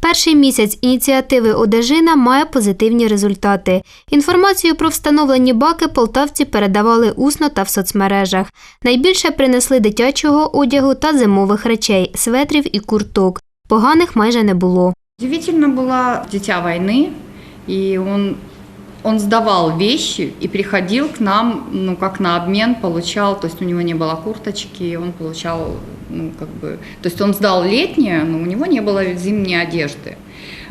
Перший місяць ініціативи Одежина має позитивні результати. Інформацію про встановлені баки полтавці передавали усно та в соцмережах. Найбільше принесли дитячого одягу та зимових речей, светрів і курток. Поганих майже не було. Удивительно була дитя війни, і он, он сдавал вещи и приходил к нам, ну, как на обмен, получал, то есть у него не было курточки, он получал, ну, как бы, то есть он сдал летнее, но у него не было зимней одежды.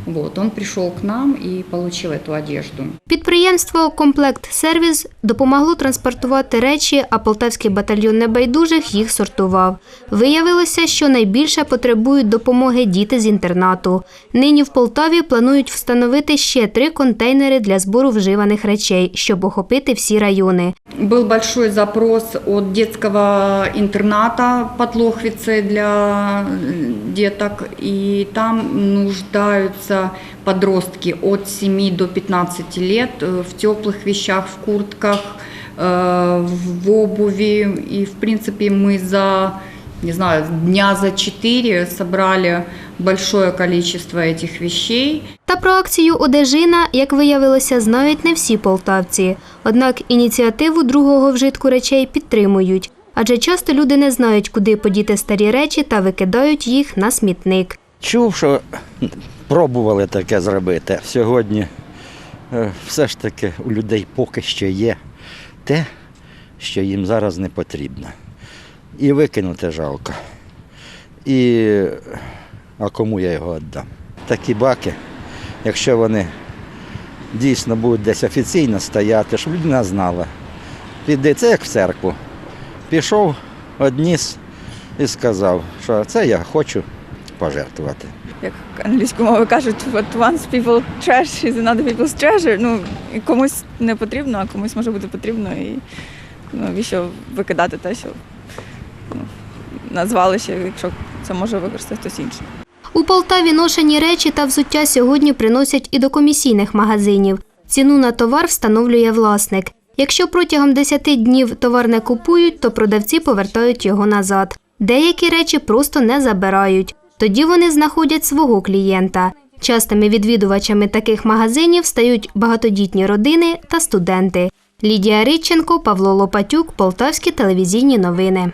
Вот, он пришел к нам и получил эту одежду. Підприємство Комплект Сервіс допомогло транспортувати речі, а полтавський батальйон небайдужих їх сортував. Виявилося, що найбільше потребують допомоги діти з інтернату. Нині в Полтаві планують встановити ще три контейнери для збору вживаних речей, щоб охопити всі райони. Был большой запрос от детского интерната под Лохвицей для э, деток, и там нуждаются подростки от 7 до 15 лет э, в теплых вещах, в куртках, э, в обуви. И, в принципе, мы за, не знаю, дня за 4 собрали большое количество этих вещей. Та про акцію Одежина, як виявилося, знають не всі полтавці. Однак ініціативу другого вжитку речей підтримують. Адже часто люди не знають, куди подіти старі речі та викидають їх на смітник. Чув, що пробували таке зробити. Сьогодні е, все ж таки у людей поки що є те, що їм зараз не потрібно. І викинути жалко. І а кому я його віддам? Такі баки, якщо вони дійсно будуть десь офіційно стояти, щоб людина знала. Піди, це як в церкву. Пішов, одніс і сказав, що це я хочу пожертвувати. як англійською мовою кажуть, what once people trash is another people's treasure. Ну, і комусь не потрібно, а комусь може бути потрібно. І ну, навіщо викидати те, що ну, на звалище, якщо це може використати хтось інший. У Полтаві ношені речі та взуття сьогодні приносять і до комісійних магазинів. Ціну на товар встановлює власник. Якщо протягом 10 днів товар не купують, то продавці повертають його назад. Деякі речі просто не забирають. Тоді вони знаходять свого клієнта. Частими відвідувачами таких магазинів стають багатодітні родини та студенти. Лідія Риченко, Павло Лопатюк, Полтавські телевізійні новини.